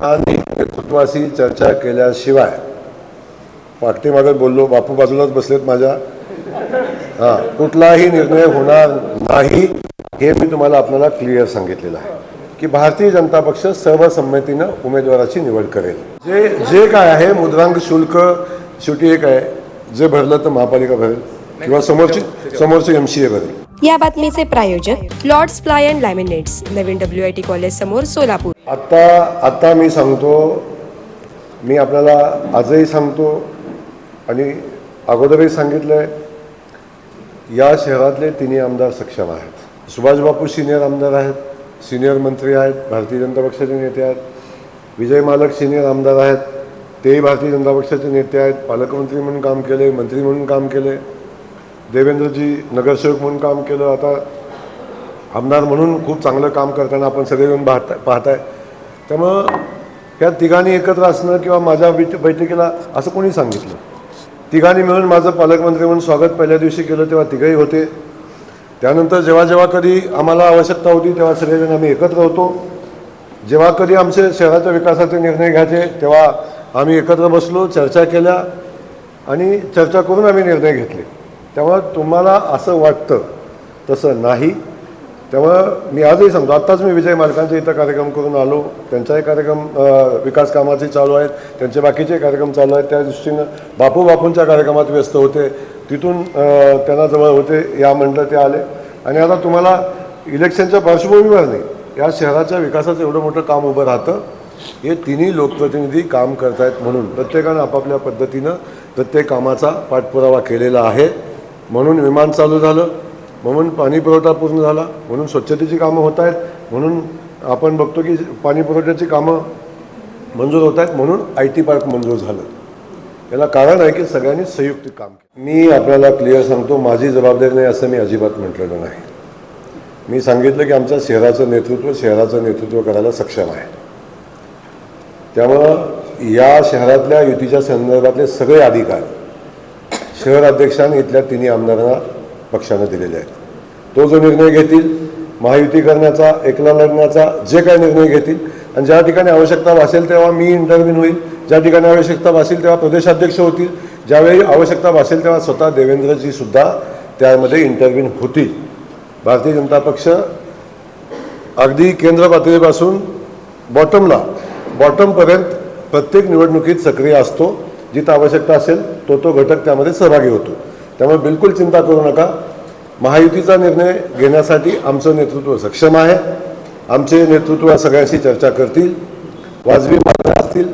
स्थानिक नेतृत्वाशी चर्चा केल्याशिवाय. पाठीमागत बोललो बापू बाजूलाच बसलेत माझ्या. हां कुठलाही निर्णय होणार नाही हे मी तुम्हाला आपल्याला क्लिअर सांगितलेलं आहे. की भारतीय जनता पक्ष सर्वसंमतीनं उमेदवाराची निवड करेल. जे जे काय आहे मुद्रांक शुल्क शेवटी एक आहे. जे भरलं तर महापालिका भरेल. किंवा समोरची समोरची एम सी ए भरेल. या बातमीचे प्रायोजक लॉर्ड्स प्लाय अँड लॅमिनेट्स नवीन डब्ल्यू आय टी कॉलेज समोर सोलापूर. आत्ता आत्ता मी सांगतो मी आपल्याला आजही सांगतो आणि अगोदरही सांगितलं आहे या शहरातले तिन्ही आमदार सक्षम आहेत. सुभाषबापू सिनियर आमदार आहेत सिनियर मंत्री आहेत भारतीय जनता पक्षाचे नेते आहेत विजय मालक सिनियर आमदार आहेत तेही भारतीय जनता पक्षाचे नेते आहेत पालकमंत्री म्हणून काम केले मंत्री म्हणून काम केले देवेंद्रजी नगरसेवक म्हणून काम केलं. आता आमदार म्हणून खूप चांगलं काम करताना आपण सगळेजण पाहता पाहताय. त्यामुळं ह्या तिघांनी एकत्र असणं किंवा माझ्या बैठ बैठकीला असं कोणी सांगितलं. तिघांनी मिळून माझं पालकमंत्री म्हणून स्वागत पहिल्या दिवशी केलं तेव्हा तिघही होते. त्यानंतर जेव्हा जेव्हा कधी आम्हाला आवश्यकता होती तेव्हा सगळेजण आम्ही एकत्र होतो. जेव्हा कधी आमचे शहराच्या विकासाचे निर्णय घ्यायचे तेव्हा आम्ही एकत्र बसलो चर्चा केल्या आणि चर्चा करून आम्ही निर्णय घेतले. तेव्हा तुम्हाला असं वाटतं तसं नाही. त्यामुळं मी आजही सांगतो आत्ताच मी विजय मालकांचा इथं कार्यक्रम करून आलो. त्यांचाही कार्यक्रम विकास कामाचे चालू आहेत. त्यांचे बाकीचे कार्यक्रम चालू आहेत. त्या दृष्टीनं बापू बापूंच्या कार्यक्रमात व्यस्त होते. तिथून त्यांना जवळ होते. या म्हटलं ते आले. आणि आता तुम्हाला इलेक्शनच्या पार्श्वभूमीवर नाही या शहराच्या विकासाचं एवढं मोठं काम उभं राहतं. हे तिन्ही लोकप्रतिनिधी काम करतायत म्हणून प्रत्येकानं आपापल्या पद्धतीनं प्रत्येक कामाचा पाठपुरावा केलेला आहे. म्हणून विमान चालू झालं. म्हणून पाणी पुरवठा पूर्ण झाला म्हणून स्वच्छतेची कामं होत आहेत म्हणून आपण बघतो की पाणी पुरवठ्याची कामं मंजूर होत आहेत म्हणून आय टी पार्क मंजूर झालं. याला कारण आहे की सगळ्यांनी संयुक्त काम केलं. मी आपल्याला क्लिअर सांगतो माझी जबाबदारी नाही असं मी अजिबात म्हटलेलं नाही. मी सांगितलं की आमच्या शहराचं नेतृत्व शहराचं नेतृत्व करायला सक्षम आहे. त्यामुळं या शहरातल्या युतीच्या संदर्भातले सगळे अधिकार शहर अध्यक्षांनी इथल्या तिन्ही आमदारांना पक्षानं दिलेले आहेत. तो जो निर्णय घेतील महायुती करण्याचा एकला लढण्याचा जे काही निर्णय घेतील आणि ज्या ठिकाणी आवश्यकता भासेल तेव्हा मी इंटरव्ह्यून होईल. ज्या ठिकाणी आवश्यकता भासेल तेव्हा प्रदेशाध्यक्ष होतील. ज्यावेळी आवश्यकता भासेल तेव्हा स्वतः देवेंद्रजी सुद्धा त्यामध्ये इंटरव्ह्यून होतील. भारतीय जनता पक्ष अगदी केंद्र पातळीपासून बॉटमला बॉटमपर्यंत प्रत्येक निवडणुकीत सक्रिय असतो. जिथं आवश्यकता असेल तो तो घटक त्यामध्ये सहभागी होतो. त्यामुळे बिलकुल चिंता करू नका. महायुतीचा निर्णय घेण्यासाठी आमचं नेतृत्व सक्षम आहे. आमचे नेतृत्व सगळ्यांशी चर्चा करतील. वाजवी मागण्या असतील.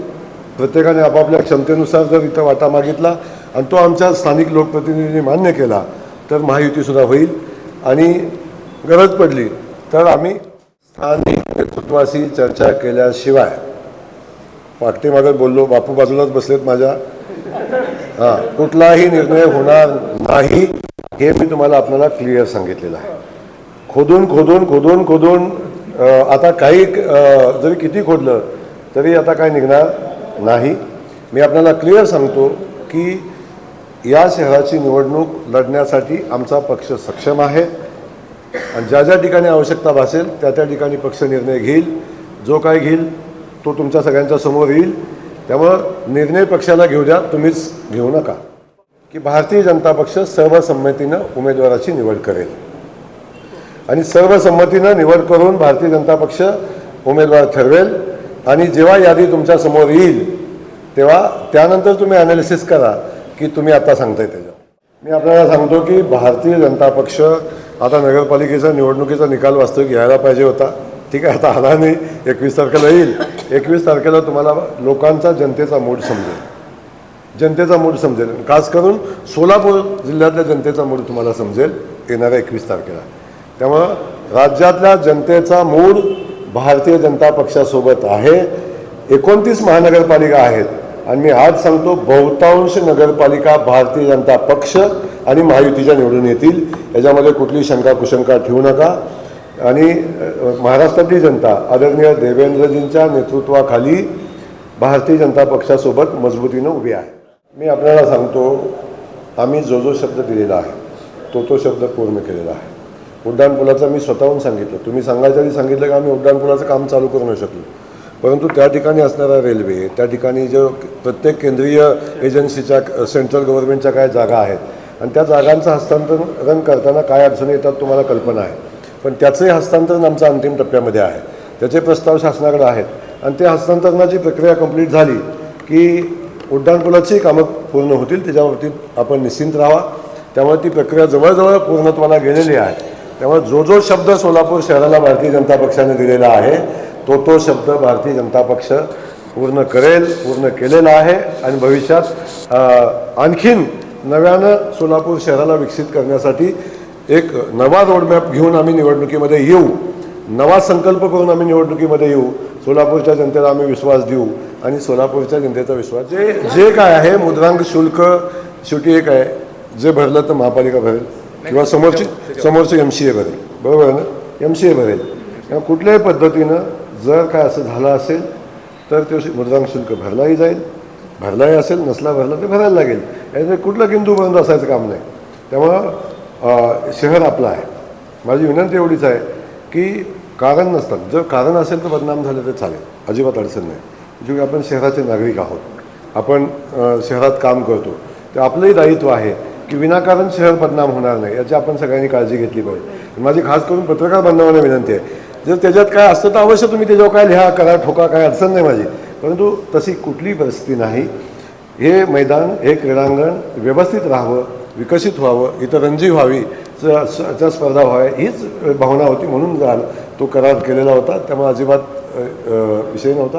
प्रत्येकाने आपापल्या क्षमतेनुसार जर इथं वाटा मागितला आणि तो आमच्या स्थानिक लोकप्रतिनिधींनी मान्य केला तर महायुतीसुद्धा होईल. आणि गरज पडली तर आम्ही स्थानिक नेतृत्वाशी चर्चा केल्याशिवाय. पाठीमागत बोललो बापू बाजूलाच बसलेत माझ्या. हां कुठलाही निर्णय होणार नाही हे मी तुम्हाला आपल्याला क्लिअर सांगितलेलं आहे. खोदून खोदून खोदून खोदून आता काही जरी किती खोदलं तरी आता काय निघणार नाही. मी आपल्याला क्लिअर सांगतो की या शहराची निवडणूक लढण्यासाठी आमचा पक्ष सक्षम आहे. आणि ज्या ज्या ठिकाणी आवश्यकता भासेल त्या त्या ठिकाणी पक्ष निर्णय घेईल. जो काय घेईल तो तुमच्या सगळ्यांच्या समोर येईल. त्यामुळं निर्णय पक्षाला घेऊ द्या तुम्हीच घेऊ नका. की भारतीय जनता पक्ष सर्वसंमतीनं उमेदवाराची निवड करेल. आणि सर्वसंमतीनं निवड करून भारतीय जनता पक्ष उमेदवार ठरवेल. आणि जेव्हा यादी तुमच्यासमोर येईल तेव्हा त्यानंतर तुम्ही अनालिसिस करा की तुम्ही आता सांगताय त्याच्या मी आपल्याला सांगतो की भारतीय जनता पक्ष आता नगरपालिकेचा निवडणुकीचा निकाल वास्तविक घ्यायला पाहिजे होता. ठीक आहे आता आला नाही. एकवीस तारखेला येईल. एकवीस तारखेला तुम्हाला लोकांचा जनतेचा मूड समजेल. जनतेचा मूड समजेल. खास करून सोलापूर जिल्ह्यातल्या जनतेचा मूड तुम्हाला समजेल येणाऱ्या एकवीस तारखेला. त्यामुळं राज्यातल्या जनतेचा मूड भारतीय जनता पक्षासोबत आहे. एकोणतीस महानगरपालिका आहेत. आणि मी आज सांगतो बहुतांश नगरपालिका भारतीय जनता पक्ष आणि महायुतीच्या निवडून येतील. याच्यामध्ये कुठली शंका कुशंका ठेवू नका. आणि महाराष्ट्रातली जनता आदरणीय देवेंद्रजींच्या नेतृत्वाखाली भारतीय जनता पक्षासोबत मजबूतीनं उभी आहे. मी आपल्याला सांगतो आम्ही जो जो शब्द दिलेला आहे तो तो शब्द पूर्ण केलेला आहे. उड्डाणपुलाचं मी स्वतःहून सांगितलं. तुम्ही सांगायच्या आधी सांगितलं की आम्ही उड्डाणपुलाचं काम चालू करू नाही शकलो. परंतु त्या ठिकाणी असणारा रेल्वे त्या ठिकाणी जो प्रत्येक केंद्रीय एजन्सीच्या सेंट्रल गव्हर्नमेंटच्या काय जागा आहेत आणि त्या जागांचं हस्तांतरण करताना काय अडचणी येतात तुम्हाला कल्पना आहे. पण त्याचंही हस्तांतरण आमचं अंतिम टप्प्यामध्ये आहे. त्याचे प्रस्ताव शासनाकडे आहेत. आणि ते हस्तांतरणाची प्रक्रिया कंप्लीट झाली की उड्डाणपुलाची कामं पूर्ण होतील त्याच्या बाबतीत आपण निश्चिंत राहा त्यामुळे ती प्रक्रिया जवळजवळ पूर्णत्वाला गेलेली आहे. त्यामुळे जो जो शब्द सोलापूर शहराला भारतीय जनता पक्षाने दिलेला आहे तो तो शब्द भारतीय जनता पक्ष पूर्ण करेल पूर्ण केलेला आहे. आणि भविष्यात आणखीन नव्यानं सोलापूर शहराला विकसित करण्यासाठी एक नवा रोडमॅप घेऊन आम्ही निवडणुकीमध्ये येऊ. नवा संकल्प करून आम्ही निवडणुकीमध्ये येऊ. सोलापूरच्या जनतेला आम्ही विश्वास देऊ. आणि सोलापूरच्या जनतेचा विश्वास जे जे काय आहे मुद्रांक शुल्क शेवटी एक आहे. जे भरलं तर महापालिका भरेल. किंवा समोरची समोरचं एम सी ए भरेल. बरोबर आहे ना? एम सी ए भरेल. किंवा कुठल्याही पद्धतीनं जर काय असं झालं असेल तर ते मुद्रांक शुल्क भरलाही जाईल. भरलाही असेल नसला भरला तर भरायला लागेल. याच्यात कुठलं किंतू बंद असायचं काम नाही. त्यामुळं शहर आपलं आहे. माझी विनंती एवढीच आहे की कारण नसतात. जर कारण असेल तर बदनाम झालं तर चालेल. अजिबात अडचण नाही. जो आपण शहराचे नागरिक आहोत आपण शहरात काम करतो ते आपलंही दायित्व आहे की विनाकारण शहर बदनाम होणार नाही याची आपण सगळ्यांनी काळजी घेतली पाहिजे. माझी खास करून पत्रकार बांधवांना विनंती आहे. जर त्याच्यात काय असतं तर अवश्य तुम्ही त्याच्यावर काय लिहा करा ठोका काय अडचण नाही माझी. परंतु तशी कुठली परिस्थिती नाही. हे मैदान हे क्रीडांगण व्यवस्थित राहावं विकसित व्हावं इतरंजी व्हावी स- च्या स्पर्धा व्हाव्या हीच भावना होती म्हणून तो करार केलेला होता. त्यामुळे अजिबात विषय नव्हता.